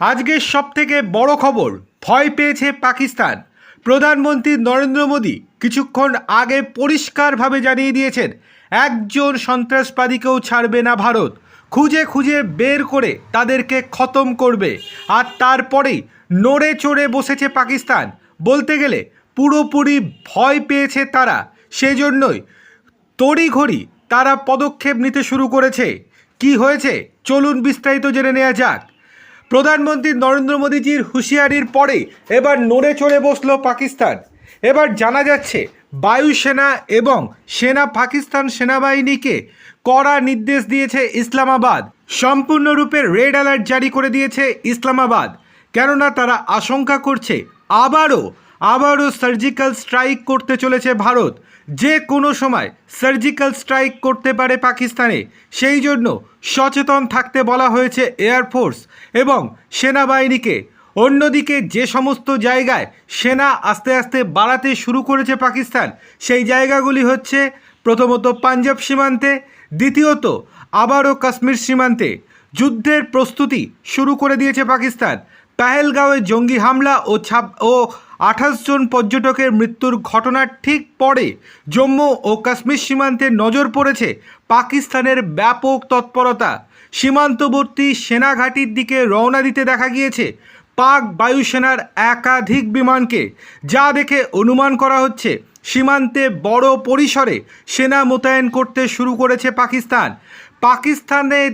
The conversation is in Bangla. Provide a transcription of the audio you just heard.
আজকের সব থেকে বড় খবর, ভয় পেয়েছে পাকিস্তান। প্রধানমন্ত্রী নরেন্দ্র মোদী কিছুক্ষণ আগে পরিষ্কারভাবে জানিয়ে দিয়েছেন, একজন সন্ত্রাসবাদীকেও ছাড়বে না ভারত। খুঁজে খুঁজে বের করে তাদেরকে খতম করবে। আর তারপরেই নড়ে চড়ে বসেছে পাকিস্তান। বলতে গেলে পুরোপুরি ভয় পেয়েছে তারা। সেজন্যই তড়িঘড়ি তারা পদক্ষেপ নিতে শুরু করেছে। কি হয়েছে? চলুন বিস্তারিত জেনে নেওয়া যাক। প্রধানমন্ত্রী নরেন্দ্র মোদীজির হুঁশিয়ারির পরে এবার নড়ে চড়ে বসল পাকিস্তান। এবার জানা যাচ্ছে বায়ুসেনা এবং সেনা, পাকিস্তান সেনাবাহিনীকে কড়া নির্দেশ দিয়েছে ইসলামাবাদ। সম্পূর্ণরূপে রেড অ্যালার্ট জারি করে দিয়েছে ইসলামাবাদ। কেননা তারা আশঙ্কা করছে, আবারও আবারও সার্জিক্যাল স্ট্রাইক করতে চলেছে ভারত। যে কোনো সময় সার্জিক্যাল স্ট্রাইক করতে পারে পাকিস্তানে। সেই জন্য সচেতন থাকতে বলা হয়েছে এয়ারফোর্স এবং সেনাবাহিনীকে। অন্যদিকে যে সমস্ত জায়গায় সেনা আস্তে আস্তে বাড়াতে শুরু করেছে পাকিস্তান, সেই জায়গাগুলি হচ্ছে প্রথমত পাঞ্জাব সীমান্তে, দ্বিতীয়ত আবারও কাশ্মীর সীমান্তে। যুদ্ধের প্রস্তুতি শুরু করে দিয়েছে পাকিস্তান। পেহেলগাঁওয়ে জঙ্গি হামলা ও ছাপ ও আঠাশ জন পর্যটকের মৃত্যুর ঘটনার ঠিক পরে জম্মু ও কাশ্মীর সীমান্তে নজর পড়েছে পাকিস্তানের ব্যাপক তৎপরতা। সীমান্তবর্তী সেনাঘাটির দিকে রওনা দিতে দেখা গিয়েছে পাক বায়ুসেনার একাধিক বিমানকে, যা দেখে অনুমান করা হচ্ছে সীমান্তে বড় পরিসরে সেনা মোতায়েন করতে শুরু করেছে পাকিস্তান। পাকিস্তানের